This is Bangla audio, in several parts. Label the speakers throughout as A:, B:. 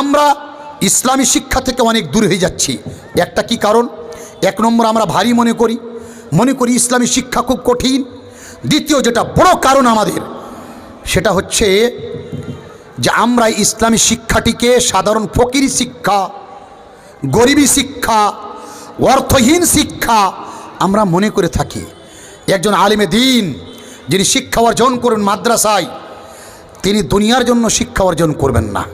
A: আমরা ইসলামী শিক্ষা থেকে অনেক দূর হয়ে যাচ্ছি। একটা কি কারণ? এক নম্বর আমরা ভারী মনে করি। মনে করি ইসলামী শিক্ষা খুব কঠিন। দ্বিতীয় যেটা বড় কারণ আমাদের, সেটা হচ্ছে যে আমরা ইসলামী শিক্ষাটিকে সাধারণ ফকিরি শিক্ষা, গরিবী শিক্ষা, অর্থহীন শিক্ষা আমরা মনে করে থাকি। একজন আলিমে দিন, যিনি শিক্ষা অর্জন করবেন মাদ্রাসায়, তিনি দুনিয়ার জন্য শিক্ষা অর্জন করবেন না।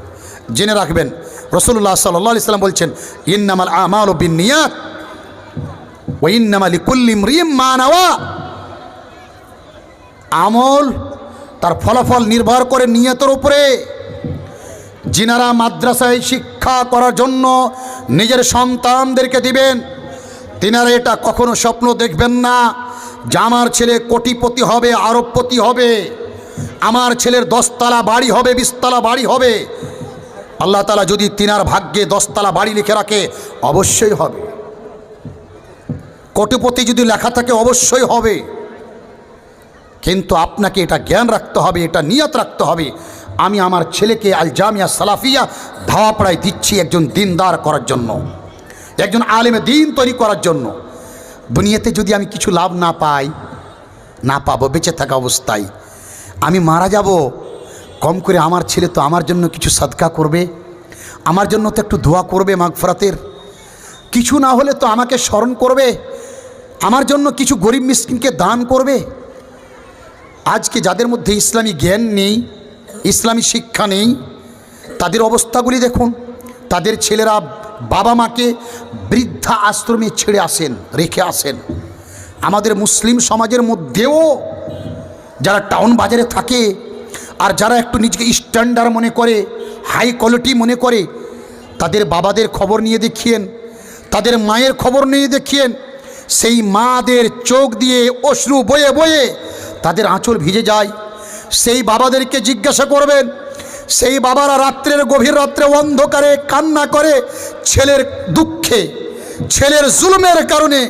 A: জেনে রাখবেন। রসুল্লাহ সাল্লাহ সাল্লাম বলছেন, ইন্নামাল আমাল ও বিনিয়াত ও ইন্নামালি কুল্লিম রিম মা নেওয়া। আমল তার ফলাফল নির্ভর করে নিয়তের উপরে। যিনারা মাদ্রাসায় শিক্ষা করার জন্য নিজের সন্তানদেরকে দিবেন, তিনারা এটা কখনো স্বপ্ন দেখবেন না যে আমার ছেলে কোটিপতি হবে, আরবপতি হবে, আমার ছেলের দশতলা বাড়ি হবে, বিশতলা বাড়ি হবে। আল্লাহ তালা যদি তিনার ভাগ্যে দশতলা বাড়ি লিখে রাখে, অবশ্যই হবে। কোটিপতি যদি লেখা থাকে, অবশ্যই হবে। কিন্তু আপনাকে এটা জ্ঞান রাখতে হবে, এটা নিয়ত রাখতে হবে। আমি আমার ছেলেকে আল জামিয়া সালাফিয়া ধাওয়াপাড়ায় দিচ্ছি একজন দিনদার করার জন্য, একজন আলেমে দিন তৈরি করার জন্য। দুনিয়াতে যদি আমি কিছু লাভ না পাই, না পাবো, বেঁচে থাকা অবস্থায়, আমি মারা যাব, কম করে আমার ছেলে তো আমার জন্য কিছু সদকা করবে। আমার জন্য তো একটু ধোয়া করবে মাগফরাতের। কিছু না হলে তো আমাকে স্মরণ করবে। আমার জন্য কিছু গরিব মিসকিনকে দান করবে। আজকে যাদের মধ্যে ইসলামী জ্ঞান নেই, ইসলামী শিক্ষা নেই, তাদের অবস্থাগুলি দেখুন। তাদের ছেলেরা বাবা মাকে বৃদ্ধা আশ্রমে ছেড়ে আসেন, রেখে আসেন। আমাদের মুসলিম সমাজের মধ্যেও যারা টাউন বাজারে থাকে, আর যারা একটু নিজেকে স্ট্যান্ডার্ড মনে করে হাই কোয়ালিটি মনে করে, তাদের বাবাদের খবর নিয়ে দেখিয়েন, তাদের মায়ের খবর নিয়ে দেখিয়েন, সেই মাদের চোখ দিয়ে অশ্রু বয়ে বয়ে তাদের আঁচল ভিজে যায়। সেই বাবাদেরকে জিজ্ঞাসা করবেন, সেই বাবারা রাত্রের গভীর রাত্রে অন্ধকারে কান্না করে ছেলের দুঃখে, ছেলের জুলুমের কারণে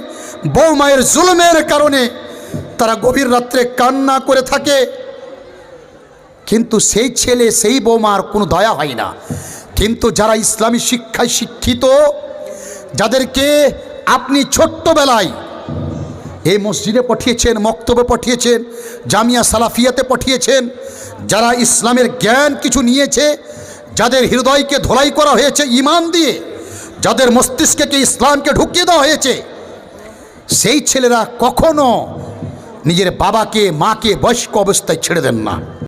A: বৌমায়ের জুলুমের কারণে তারা গভীর রাত্রে কান্না করে থাকে। কিন্তু সেই ছেলে, সেই বৌমার কোনো দয়া হয় না। কিন্তু যারা ইসলামী শিক্ষায় শিক্ষিত, যাদেরকে আপনি ছোট্টবেলায় এই মসজিদে পাঠিয়েছেন, মক্তবে পাঠিয়েছেন, জামিয়া সালাফিয়াতে পাঠিয়েছেন, যারা ইসলামের জ্ঞান কিছু নিয়েছে, যাদের হৃদয়কে ধোলাই করা হয়েছে ইমান দিয়ে, যাদের মস্তিষ্কে ইসলামকে ঢুকিয়ে দেওয়া হয়েছে, সেই ছেলেরা কখনো নিজের বাবাকে, মাকে বয়স্ক অবস্থায় ছেড়ে দেন না।